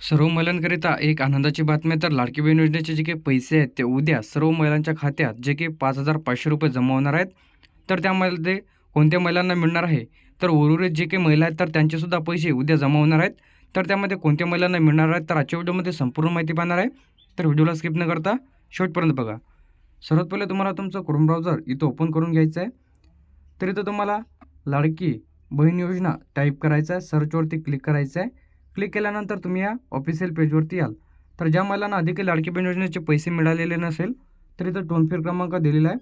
सर्व महिलांकरिता एक आनंदाची बातमी तर लाडकी बहीण योजनेचे जे काही पैसे आहेत ते उद्या सर्व महिलांच्या खात्यात जे काही पाच हजार पाचशे रुपये जमा होणार आहेत. तर त्यामध्ये कोणत्या महिलांना मिळणार आहे? तर उर्वरित जे काही महिला आहेत तर त्यांचेसुद्धा पैसे उद्या जमा होणार आहेत. तर त्यामध्ये कोणत्या महिलांना मिळणार आहेत तर आजच्या व्हिडिओमध्ये संपूर्ण माहिती पाहणार आहे. तर व्हिडिओला स्किप न करता शेवटपर्यंत बघा. सर्वात पहिले तुम्हाला तुमचं क्रोम ब्राउझर इथं ओपन करून घ्यायचं आहे. तर इथं तुम्हाला लाडकी बहीण योजना टाईप करायचं आहे. सर्चवरती क्लिक करायचं आहे. क्लिक केल्यानंतर तुम्ही या ऑफिशियल पेजवरती याल. तर ज्या महिलांना अधिक लाडकी बहीण योजनेचे पैसे मिळालेले नसेल तर इथं टोल फ्री क्रमांक दिलेला आहे.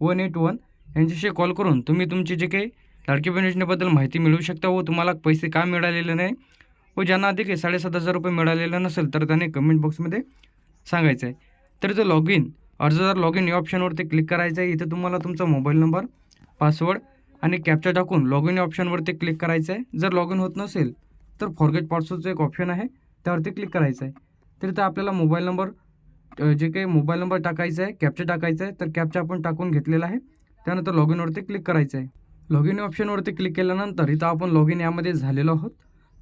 वन एट वन यांच्याशी कॉल करून तुम्ही तुमची जे काही लाडकी बहीण योजनेबद्दल माहिती मिळवू शकता व तुम्हाला पैसे का मिळालेले नाही व ज्यांना अधिक साडेसात हजार रुपये मिळालेलं नसेल तर त्याने कमेंट बॉक्समध्ये सांगायचं आहे तर इथं लॉग इन अर्जदार लॉग इन या ऑप्शनवरती क्लिक करायचं आहे इथं तुम्हाला तुमचा मोबाईल नंबर पासवर्ड आणि कॅप्चा टाकून लॉग इन या ऑप्शनवरती क्लिक करायचं आहे जर लॉग इन होत नसेल तर फॉरगेट पासवर्डचं एक ऑप्शन आहे. त्यावरती क्लिक करायचं आहे. तर इथं आपल्याला मोबाईल नंबर जे काही मोबाईल नंबर टाकायचा आहे कॅप्चा टाकायचा आहे तर कॅप्चा आपण टाकून घेतलेला आहे. त्यानंतर लॉग इनवरती क्लिक करायचं आहे. लॉग इन ऑप्शनवरती क्लिक केल्यानंतर इथं आपण लॉग इन यामध्ये झालेलो आहोत.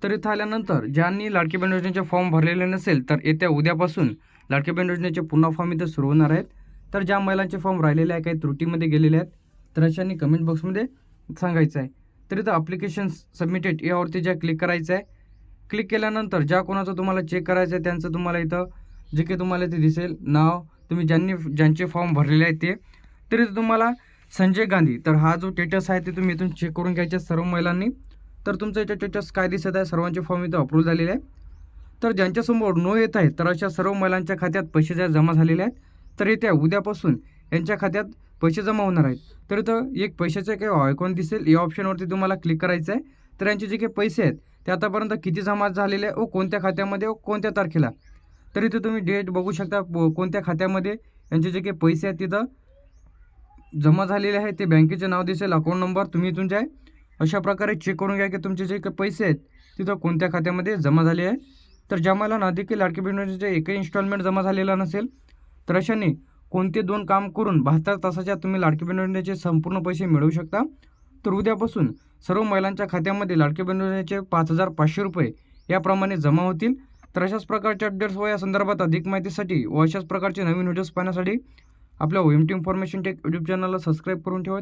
तर इथं आल्यानंतर ज्यांनी लाडकी बँड योजनेचे फॉर्म भरलेले नसेल तर येत्या उद्यापासून लाडकी बँड योजनेचे पुन्हा फॉर्म इथं सुरू होणार आहेत. तर ज्या महिलांचे फॉर्म राहिलेले आहे काही त्रुटीमध्ये गेलेले आहेत तर अशांनी कमेंट बॉक्समध्ये सांगायचं आहे. तर इथं अप्लिकेशन सबमिटेड यावरती ज्या क्लिक करायचं आहे क्लिक केल्यानंतर ज्या कोणाचं तुम्हाला चेक करायचं आहे त्यांचं तुम्हाला इथं जे काही तुम्हाला ते दिसेल. नाव तुम्ही ज्यांनी ज्यांचे फॉर्म भरलेले आहेत ते. तर इथं तुम्हाला संजय गांधी तर हा जो टेटस आहे ते तुम्ही इथून चेक करून घ्यायचे सर्व महिलांनी. तर तुमचं इथं टेटस काय दिसत आहे? सर्वांचे फॉर्म इथं अप्रूव्ह झालेले आहे तर ज्यांच्यासमोर नो येत आहे तर अशा सर्व महिलांच्या खात्यात पैसे ज्या जमा झालेले आहेत तर येत्या उद्यापासून यांच्या खात्यात पैसे जमा होणार आहेत. तर इथं एक पैशाचे काही आयकॉन दिसेल. या ऑप्शनवरती तुम्हाला क्लिक करायचं आहे. तर यांचे जे काही पैसे आहेत ते आतापर्यंत किती जमा झालेले आहे व कोणत्या खात्यामध्ये व कोणत्या तारखेला? तर इथं तुम्ही डेट बघू शकता. कोणत्या खात्यामध्ये यांचे जे काही पैसे आहेत तिथं जमा झालेले आहे. ते बँकेचे नाव दिसेल अकाउंट नंबर तुम्ही तुमच्या अशा प्रकारे चेक करून घ्या की तुमचे जे काही पैसे आहेत तिथं कोणत्या खात्यामध्ये जमा झाले आहे. तर ज्या मला ना देखील लाडकी बहीण एकही इन्स्टॉलमेंट जमा झालेला नसेल तर अशाने कोणते दोन काम करून बहात्तर तासाच्या तुम्ही लाडकी बहीण संपूर्ण पैसे मिळवू शकता? तर उद्यापासून सर्व महिलांच्या खात्यामध्ये लाडकी बहीण पाच हजार पाचशे रुपये याप्रमाणे जमा होतील. तर अशाच प्रकारच्या अपडेट्स व या संदर्भात अधिक माहितीसाठी व अशाच प्रकारचे नवीन व्हिडिओज पाहण्यासाठी आपल्या OM T information tech YouTube चॅनलला सबस्क्राईब करून ठेवा.